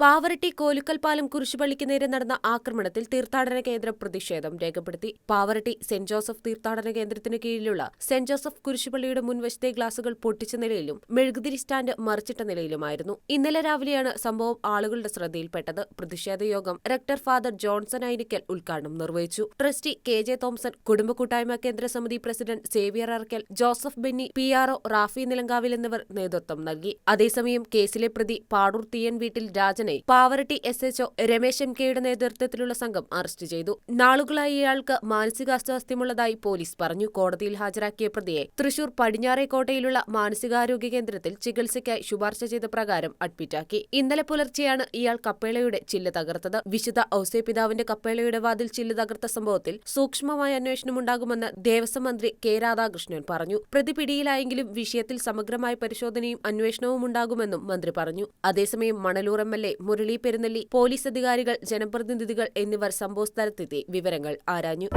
പാവറട്ടി കോലുക്കൽ പാലം കുരിശുപള്ളിക്ക് നേരെ നടന്ന ആക്രമണത്തിൽ തീർത്ഥാടന കേന്ദ്രം പ്രതിഷേധം രേഖപ്പെടുത്തി. പാവറട്ടി സെന്റ് ജോസഫ് തീർത്ഥാടന കേന്ദ്രത്തിന് കീഴിലുള്ള സെന്റ് ജോസഫ് കുരിശുപള്ളിയുടെ മുൻവശത്തെ ഗ്ലാസുകൾ പൊട്ടിച്ച നിലയിലും മെഴുകുതിരി സ്റ്റാൻഡ് മറിച്ചിട്ട നിലയിലുമായിരുന്നു. ഇന്നലെ രാവിലെയാണ് സംഭവം ആളുകളുടെ ശ്രദ്ധയിൽപ്പെട്ടത്. പ്രതിഷേധ യോഗം റെക്ടർ ഫാദർ ജോൺസൺ ഐനിക്കൽ ഉദ്ഘാടനം നിർവഹിച്ചു. ട്രസ്റ്റി കെ ജെ തോംസൺ കുടുംബ കൂട്ടായ്മ കേന്ദ്ര സമിതി president Xavier Arakkal Joseph Benny P RO Rafi Nilankavil എന്നിവർ നേതൃത്വം നൽകി. അതേസമയം കേസിലെ പ്രതി പാടൂർ തീയൻ വീട്ടിൽ രാജനെ Pavaratty S HO Ramesh M കെയുടെ നേതൃത്വത്തിലുള്ള സംഘം അറസ്റ്റ് ചെയ്തു. നാളുകളായി ഇയാൾക്ക് മാനസികാസ്വാസ്ഥ്യമുള്ളതായി പോലീസ് പറഞ്ഞു. കോടതിയിൽ ഹാജരാക്കിയ പ്രതിയെ തൃശൂർ പടിഞ്ഞാറേക്കോട്ടയിലുള്ള മാനസികാരോഗ്യ കേന്ദ്രത്തിൽ ചികിത്സയ്ക്കായി ശുപാർശ ചെയ്ത പ്രകാരം അഡ്മിറ്റാക്കി. ഇന്നലെ പുലർച്ചെയാണ് ഇയാൾ കപ്പേളയുടെ ചില്ല തകർത്തത്. വിശുദ്ധ ഔസേ പിതാവിന്റെ കപ്പേളയുടെ വാതിൽ ചില്ല തകർത്ത സംഭവത്തിൽ സൂക്ഷ്മമായ അന്വേഷണമുണ്ടാകുമെന്ന് ദേവസ്വം മന്ത്രി കെ രാധാകൃഷ്ണൻ പറഞ്ഞു. പ്രതി പിടിയിലായെങ്കിലും വിഷയത്തിൽ സമഗ്രമായ പരിശോധനയും അന്വേഷണവും ഉണ്ടാകുമെന്നും മന്ത്രി പറഞ്ഞു. അതേസമയം Manalur M L A Murali Perunnelli police അധികാരികൾ ജനപ്രതിനിധികൾ എന്നിവർ സംഭവസ്ഥലത്തെത്തി വിവരങ്ങൾ ആരാഞ്ഞു.